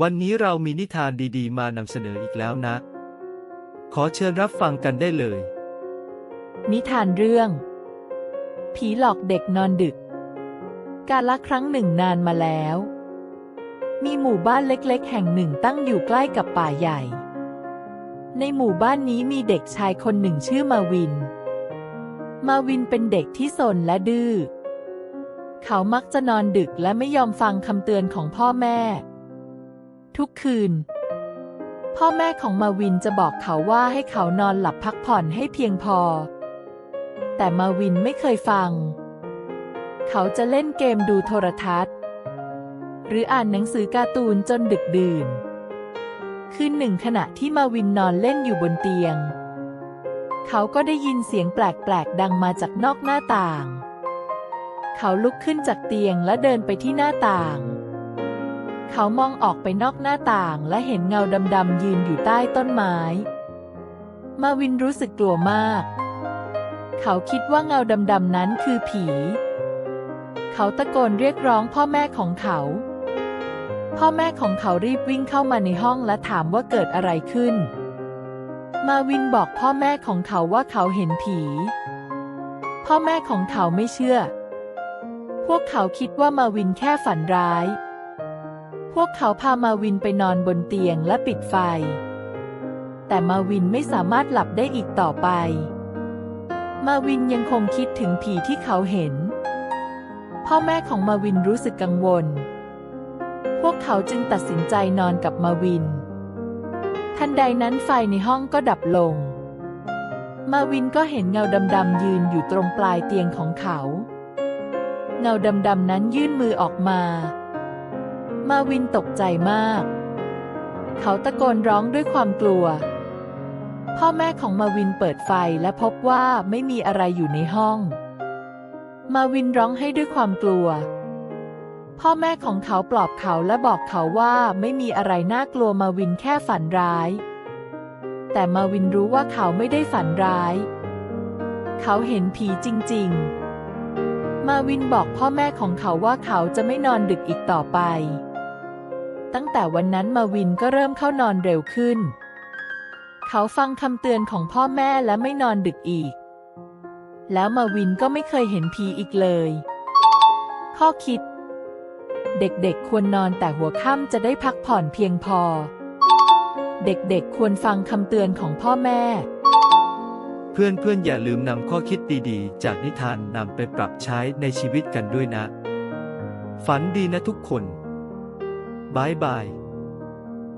วันนี้เรามีนิทานดีๆ มานำเสนออีกแล้วนะ ขอเชิญรับฟังกันได้เลย นิทานเรื่อง ผีหลอกเด็กนอนดึก การละครั้งหนึ่งนานมาแล้ว มีหมู่บ้านเล็กๆ แห่งหนึ่งตั้งอยู่ใกล้กับป่าใหญ่ ในหมู่บ้านนี้มีเด็กชายคนหนึ่งชื่อมาวิน มาวินเป็นเด็กที่สนและดื้อ เขามักจะนอนดึกและไม่ยอมฟังคำเตือนของพ่อแม่ ทุกคืน พ่อแม่ของมาวินจะบอกเขาว่าให้เขานอนหลับพักผ่อนให้เพียงพอ แต่มาวินไม่เคยฟัง เขาจะเล่นเกมดูโทรทัศน์ หรืออ่านหนังสือการ์ตูนจนดึกดื่น คืนหนึ่งขณะที่มาวินนอนเล่นอยู่บนเตียง เขาก็ได้ยินเสียงแปลกๆดังมาจากนอกหน้าต่าง เขาลุกขึ้นจากเตียงและเดินไปที่หน้าต่าง เขามองออกไปนอกหน้าต่างและเห็นเงาดำๆยืนอยู่ใต้ต้นไม้ มาวินรู้สึกกลัวมาก เขาคิดว่าเงาดำๆนั้นคือผี เขาตะโกนเรียกร้องพ่อแม่ของเขา พ่อแม่ของเขารีบวิ่งเข้ามาในห้องและถามว่าเกิดอะไรขึ้น มาวินบอกพ่อแม่ของเขาว่าเขาเห็นผี พ่อแม่ของเขาไม่เชื่อ พวกเขาคิดว่ามาวินแค่ฝันร้าย พวกเขาพามาวินไปนอนบนเตียงและปิดไฟ แต่มาวินไม่สามารถหลับได้อีกต่อไป มาวินยังคงคิดถึงผีที่เขาเห็น พ่อแม่ของมาวินรู้สึกกังวล พวกเขาจึงตัดสินใจนอนกับมาวิน ทันใดนั้นไฟในห้องก็ดับลง มาวินก็เห็นเงาดำๆยืนอยู่ตรงปลายเตียงของเขา เงาดำๆนั้นยื่นมือออกมา มาวินตกใจมาก เขาตะโกนร้องด้วยความกลัว พ่อแม่ของมาวินเปิดไฟและพบว่าไม่มีอะไรอยู่ในห้อง มาวินร้องให้ด้วยความกลัว พ่อแม่ของเขาปลอบเขาและบอกเขาว่าไม่มีอะไรน่ากลัวมาวินแค่ฝันร้าย แต่มาวินรู้ว่าเขาไม่ได้ฝันร้าย เขาเห็นผีจริง ๆมาวินบอกพ่อแม่ของเขาว่าเขาจะไม่นอนดึกอีกต่อไป ตั้งแต่วันนั้นมาวินก็เริ่มเข้านอนเร็วขึ้น เขาฟังคำเตือนของพ่อแม่และไม่นอนดึกอีก แล้วมาวินก็ไม่เคยเห็นผีอีกเลย ข้อคิด เด็กๆควรนอนแต่หัวค่ำจะได้พักผ่อนเพียงพอ เด็กๆควรฟังคำเตือนของพ่อแม่ เพื่อนๆอย่าลืมนำข้อคิดดีๆ จากนิทานนำไปปรับใช้ในชีวิตกันด้วยนะ ฝันดีนะทุกคน บายบาย